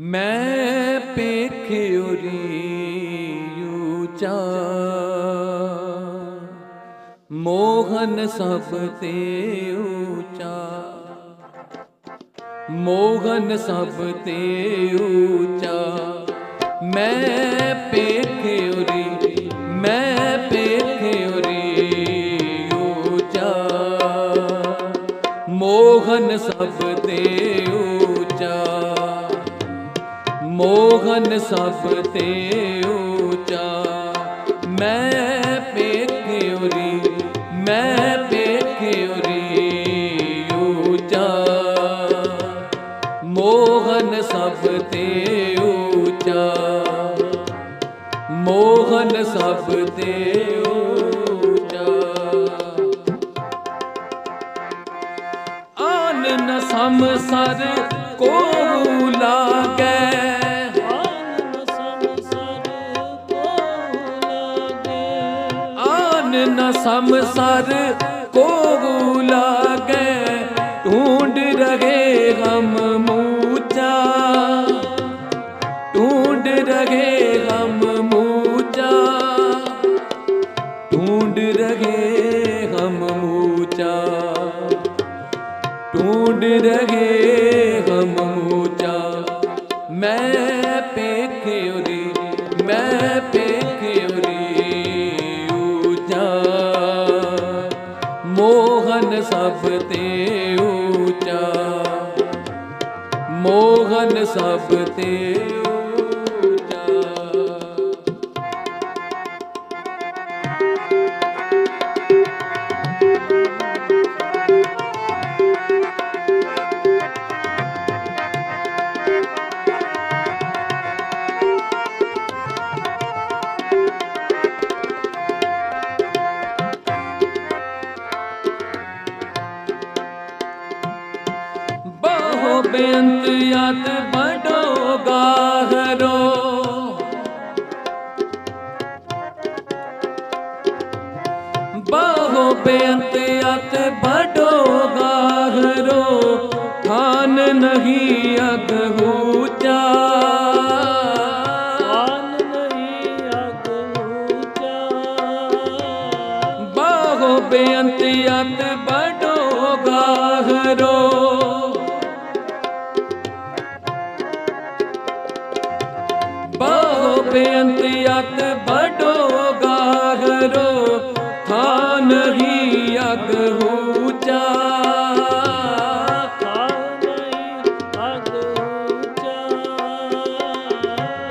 ਮੈਂ ਪੇਖਿਉਰੀ ਉੱਚਾ ਮੋਹਨ ਸਭ ਤੇ ਉੱਚਾ। ਮੋਹਨ ਸਭ ਤੇ ਉੱਚਾ। ਮੈਂ ਪੇਖਿਉਰੀ ਮੈਂ ਪੇਖਿਉਰੀ ਉੱਚਾ ਮੋਹਨ ਸਭ ਤੇ ਮੋਹਨ ਸਭ ਤੇ ਉੱਚਾ। ਮੈਂ ਪੇਖਿਉਰੀ ਮੈਂ ਪੇਖਿਉਰੀ ਉੱਚਾ। ਮੋਹਨ ਸਭ ਤੇ ਉੱਚਾ। ਮੋਹਨ ਸਭ ਤੇ ਆਨ ਨ ਸਮਸਰ ਕੋ ਨ ਸਮਸਰ ਕੋ ਲਾਗੈ, ਢੂੰਡ ਰਹੇ ਹਮ ਮੂਚਾ। ਢੂੰਡ ਰਹੇ ਹਮ ਮੂਚਾ। ਢੂੰਡ ਰਹੇ ਹਮ ਮੂਚਾ। ਢੂੰਡ ਰਹੇ ਹਮ ਮੂਚਾ। ਮੈਂ ਪੇਖਿਉਰੀ ਸਭ ਤੇ ਉੱਚਾ ਮੋਹਨ ਸਭ ਤੇ ਬੇਅੰਤ ਯਤ ਬਡੋ ਗਾਹਰੋ। ਬਹੁ ਬੇਅੰਤ ਯਤ ਬਡੋ ਗਾਹਰੋ ਖਾਨ ਨਹੀਂ ਅਗ ਹੂਚਾ। ਨਹੀਂ ਅਗ ਬਾਹੋ ਬੇਅੰਤ ਯਤ ਬਡੋ ਗਾਹਰੋ ਬੇਅੰਤ ਯਤ ਬਡੋ ਗਾਹਰੋ ਥਾਨ ਹੀ ਅਗ ਹੂਚਾ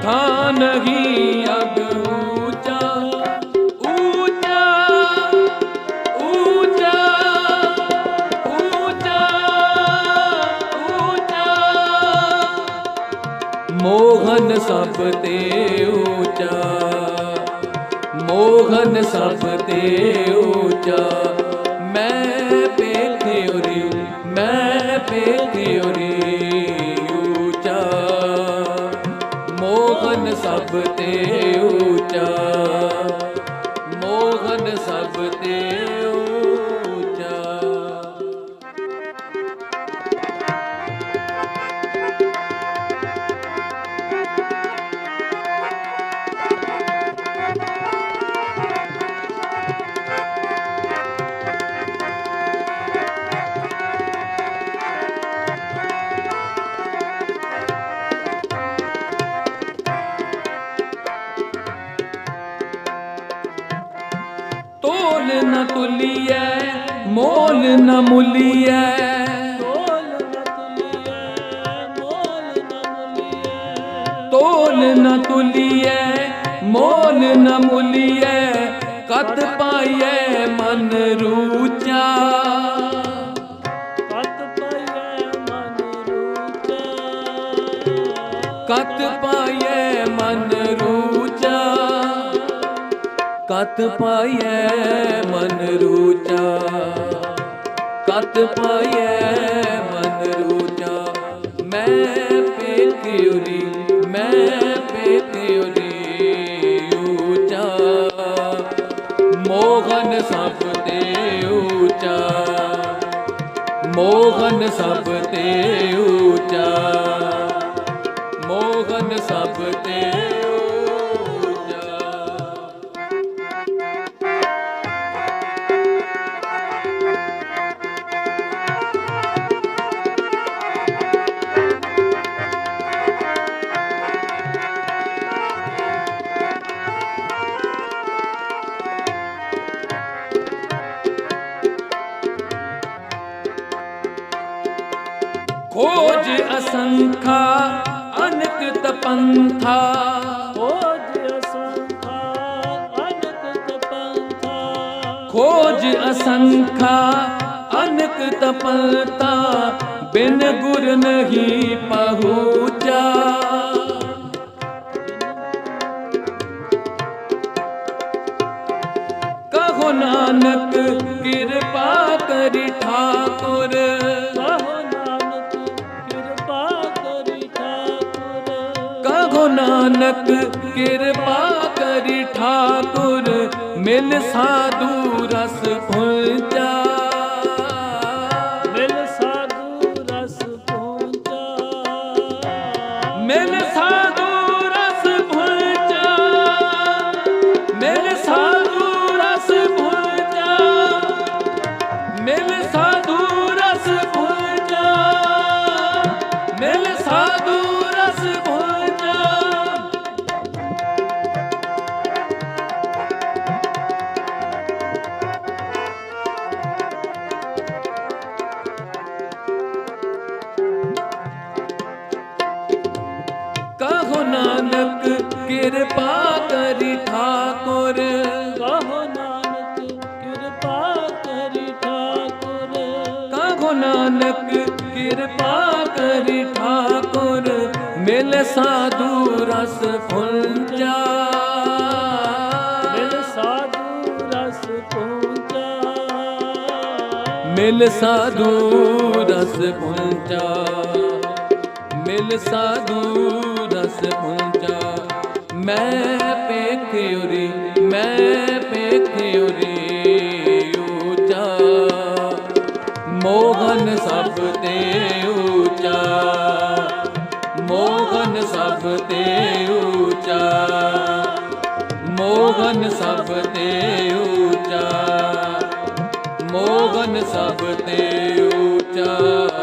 ਥਾਨ ਹੀ ਅਗ ਊਚਾ। ਊਚਾ ਊਚਾ ਊਚਾ ਊਚਾ। ਮੋਹਨ ਸਭ ਤੇ ਮੋਹਨ ਸਭ ਤੇ ਊਚਾ ਤੁਲੀਐ ਮੋਲ ਨ ਮੁਲੀਐ। ਤੋਲ ਨ ਤੁਲੀਐ ਮੋਲ ਨ ਮੁਲੀਐ। ਤੋਲ ਨ ਤੁਲੀਐ ਮੋਲ ਨ ਮੁਲੀਐ। ਕਤ ਪਾਈਐ ਮਨ ਰੂਚਾ। ਕਤ ਪਈਐ ਮਨ ਰੂਚਾ। ਕਤ ਕਤ ਪਾਈਐ ਮਨ ਰੂਚਾ। ਕਤ ਪਾਈਐ ਮਨ ਰੂਚਾ। ਮੈਂ ਪੇਖਿਉਰੀ ਮੈਂ ਪੇਖਿਉਰੀ ਊਚਾ। ਮੋਹਨ ਸਭ ਤੇ ਊਚਾ। ਮੋਹਨ ਸਭ ਤੇ ਊਚਾ। ਅਸੰਖਾ ਤਪੰਥਾ ਖੋਜ ਅਸੰਖਾ ਅਨਕ ਤਪੰਥਾ। ਖੋਜ ਅਸੰਖਾ ਅਨਕ ਤਪਲਤਾ ਬਿਨ ਗੁਰ ਨਹੀਂ ਪਹੁੰਚਾ। ਕਹੋ ਨਾਨਕ ਕਿਰਪਾ ਕਰੀ ਠਾਕੁਰ। ਨਾਨਕ ਕਿਰਪਾ ਕਰੀ ਠਾਕੁਰ ਮਿਲ ਸਾਧੂ ਰਸ ਪੁੰਚਾ। ਜਾ ਕਰੀ ਠਾਕੁਰ ਕਹੋ ਨਾਨਕ ਕਿਰਪਾ ਕਰੀ ਠਾਕੁਰ ਕਹੋ ਨਾਨਕ ਕਿਰਪਾ ਕਰੀ ਠਾਕੁਰ ਮਿਲ ਸਾਧੂ ਰਸ ਫੁੰਜਾ ਮਿਲ ਸਾਧੂ ਰਸ ਪਹੁੰਚਾ ਮਿਲ ਸਾਧੂ ਰਸ ਪੁੰਚਾ ਮਿਲ ਸਾਧੂ ਪੁੰਚਾ ਮੈਂ ਪੇਖਿਉਰੀ ਮੈਂ ਪੇਖਿਉਰੀ ਉੱਚਾ ਮੋਹਨ ਸਭ ਤੇ ਉੱਚਾ ਮੋਹਨ ਸਭ ਤੇ ਉੱਚਾ ਮੋਹਨ ਸਭ ਤੇ ਉੱਚਾ ਮੋਹਨ ਸਭ ਤੇ ਉੱਚਾ